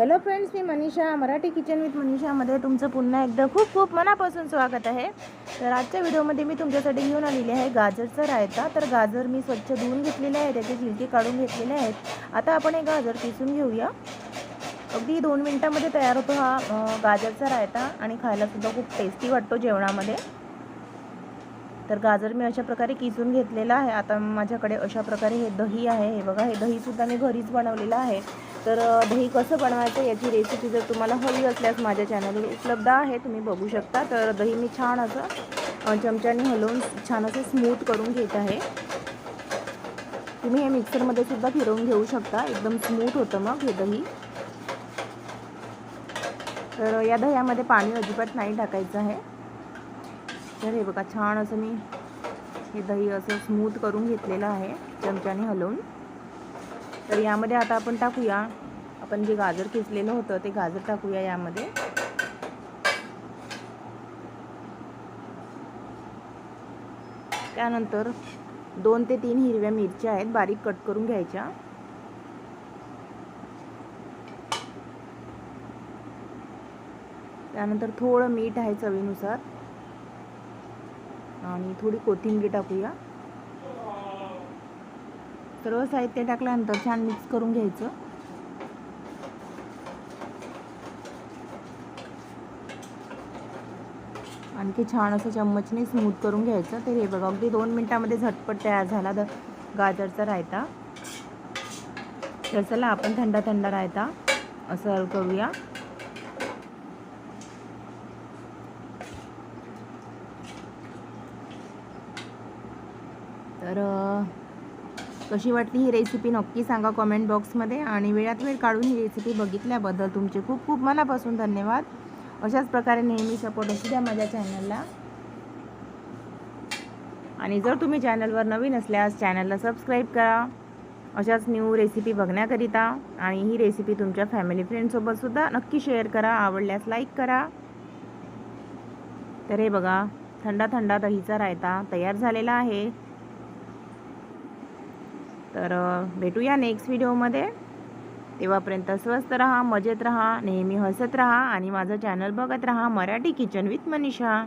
Hello friends मी Manisha Marathi kitchen with मनीषामध्ये तुमचं पुन्हा एकदा खूप खूप मनापासून स्वागत आहे. तर आजच्या व्हिडिओमध्ये मी तुमच्यासाठी घेऊन आलेली आहे गाजरचा रायता. तर गाजर मी स्वच्छ धुवून घेतलेले आहे त्याचे झिलके काढून घेतलेले आहेत. आता आपण हे गाजर किसून घेऊया. अगदी दोन मिनटामध्ये तयार होतो हा गाजरचा रायता आणि खायलासुद्धा खूप टेस्टी वाटतो जेवणामध्ये. तर गाजर मी अशा प्रकारे किसून घेतलेला आहे. आता माझ्याकडे अशा प्रकारे हे दही आहे. हे बघा हे दहीसुद्धा मी घरीच बनवलेलं आहे. तर दही कसं बनवायचं याची रेसिपी जर तुम्हाला हवी असल्यास माझ्या चॅनलवर उपलब्ध आहे तुम्ही बघू शकता. तर दही मी छान असं चमच्याने हलवून छान असं स्मूथ करून घेत आहे. तुम्ही हे मिक्सरमध्ये सुद्धा फिरवून घेऊ शकता. एकदम स्मूथ होतं मग हे दही. तर या दह्यामध्ये पाणी अजिबात नाही टाकायचं आहे. तर हे बघा छान असं मी हे दही असं स्मूथ करून घेतलेलं आहे चमच्याने हलवून. तर यामध्ये आता आपण टाकूया. आपण जे गाजर किसलेलं होतं ते गाजर टाकूया यामध्ये. त्यानंतर दोन ते तीन हिरव्या मिरच्या आहेत बारीक कट करून घ्यायच्या. त्यानंतर थोडं मीठ आहे चवीनुसार. आणि थोडी कोथिंबीर टाकूया. सर्व साहित्य टाकल्यानंतर छान मिक्स करून घ्यायचं. आणखी छान असं चम्मचने स्मूथ करून घ्यायचं. तर हे बघा अगदी दोन मिनटामध्ये झटपट तयार झाला द गाजरचा रायता. तर चला आपण थंडा थंडा रायता सर्व करूया. तर कशी वाटली ही रेसिपी नक्की सांगा कॉमेंट बॉक्समध्ये आणि वेळात वेळ काढून ही रेसिपी बघितल्याबद्दल तुमचे खूप खूप मनापासून धन्यवाद. अशाच प्रकारे नेहमी सपोर्ट असू द्या माझ्या चॅनलला आणि जर तुम्ही चॅनलवर नवीन असल्यास चॅनलला सबस्क्राईब करा. अशाच न्यू रेसिपी बघण्याकरिता आणि ही रेसिपी तुमच्या फॅमिली फ्रेंडसोबतसुद्धा नक्की शेअर करा. आवडल्यास लाईक करा. तर हे बघा थंडा थंडा दहीचा रायता तयार झालेला आहे. तर भेटूया नेक्स्ट व्हिडिओमध्ये तेव्हापर्यंत स्वस्त रहा मजेत राहा नेहमी हसत रहा आणि माझं चॅनल बघत राहा मराठी किचन विथ मनीषा.